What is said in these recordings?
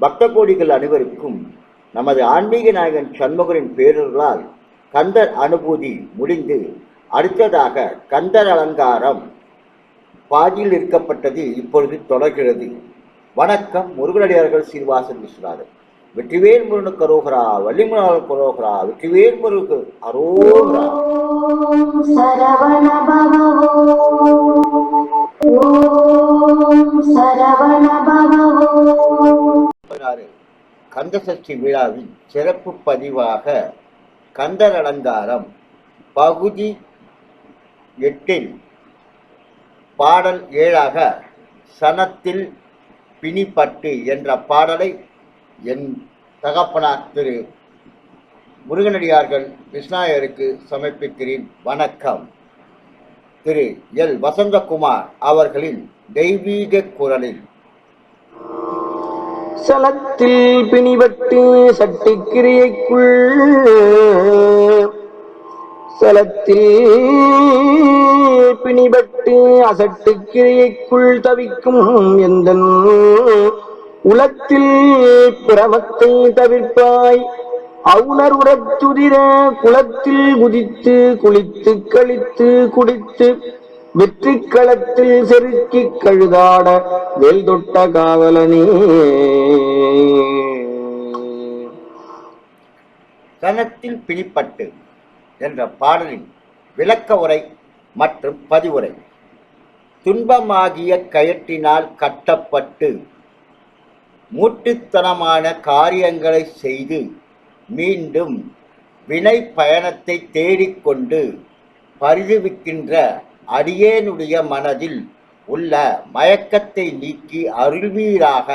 பக்த கோடிகள் அனைவருக்கும் நமது ஆன்மீக நாயகன் சண்முகரின் பேரர்களால் கந்தர் அனுபூதி முடிந்து அடுத்ததாக கந்தர் அலங்காரம் பாதியில் இருக்கப்பட்டது இப்பொழுது தொடர்கிறது. வணக்கம் முருகனடியார்கள் சீர்வாசன் விஸ்வநாதன். வெற்றிவேல் முருகனுக்கு அரோகரா. வள்ளிமலால் கரோகரா வெற்றிவேல் முருகு அரோகரா சரவண பதினாறு கந்தசஷ்டி விழாவின் சிறப்பு பதிவாக கந்தர் அலங்காரம் பகுதி எட்டில் பாடல் ஏழாக சனத்தில் பிணிப்பட்டு என்ற பாடலை என் தகப்பனார் திரு முருகனடியார்கள் விஷ்ணாயருக்கு சமர்ப்பிக்கிறேன். வணக்கம். திரு எல். வசந்தகுமார் அவர்களின் தெய்வீக குரலில். சலத்தில் பிணிபட்டு சட்டிக்கிரியைக்குள் சலத்தில் பிணிபட்டு அசட்டுக்கிரியைக்குள் தவிக்கும் எந்த உலத்தில் பிரமத்தை தவிர்ப்பாய். அவுணர் உரத்துதிர குளத்தில் குதித்து குளித்து கழித்து குடித்து வெற்றி களத்தில் செருக்கி கழுதாட வேல் தொட்ட காவலனே. சனத்தில் பிணிப்பட்டு என்ற பாடலின் விளக்க உரை மற்றும் பதிவுரை. துன்பமாகிய கயற்றினால் கட்டப்பட்டு மூட்டுத்தனமான காரியங்களை செய்து மீண்டும் வினை பயணத்தை தேடிக்கொண்டு பரிதவிக்கின்ற அடியேனுடைய மனதில் உள்ள மயக்கத்தை நீக்கி அருள்வீராக.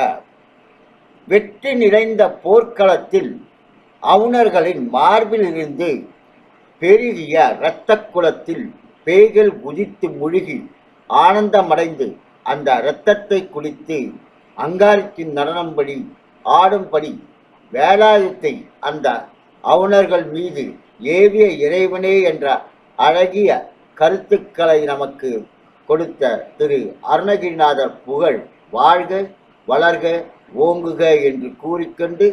வெற்றி நிறைந்த போர்க்களத்தில் அவுணர்களின் மார்பிலிருந்து பெருகிய இரத்தக் குளத்தில் பேய்கள் குதித்து முழுகி ஆனந்தமடைந்து அந்த இரத்தத்தை குடித்து அங்காரித்தின் நடனம்படி ஆடும்படி வேலாயுத்தை அந்த அவுணர்கள் மீது ஏவிய இறைவனே என்ற அழகிய கருத்துக்களை நமக்கு கொடுத்த திரு அருணகிரிநாதர் புகழ் வாழ்க வளர்க ஓங்குக என்று கூறிக்கொண்டு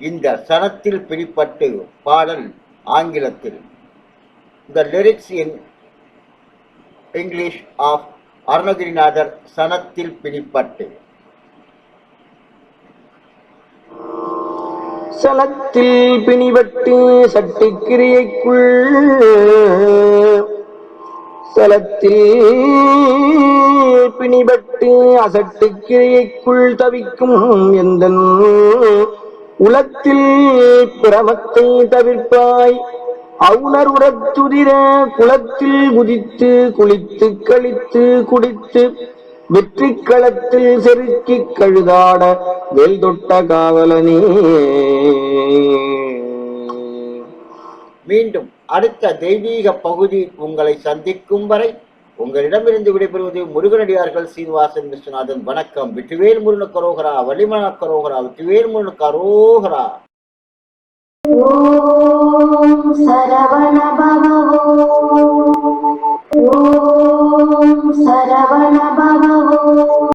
இந்த சனத்தில் பிடிப்பட்டு பாடல் ஆங்கிலத்தில். The lyrics in English of Arunagirinathar சனத்தில் பிடிப்பட்டு. சலத்தில் பிணிபட்டு சட்டிக்கிரியைக்குள் சலத்தில் பிணிபட்டு அசட்டுக்கிரியைக்குள் தவிக்கும் எந்த உலத்தில் பிரமத்தை தவிர்ப்பாய். அவுணர் உரத்துதிர குளத்தில் குதித்து குளித்து கழித்து குடித்து வெற்றி களத்தில் செருக்கி கழுதாட வேல் தொட்ட காவலனே. மீண்டும் அடுத்த தெய்வீக பகுதி உங்களை சந்திக்கும் வரை உங்களிடமிருந்து விடைபெறுவது முருகனடியார்கள் சீனிவாசன் விஸ்வநாதன். வணக்கம். வெற்றிவேல் முருகனுக்கு கரோகரா வள்ளிமலா கரோகரா வெற்றிவேல் முருகனுக்கு கரோகரா ஓம் சரவண பவ ஓம் சரவண பவ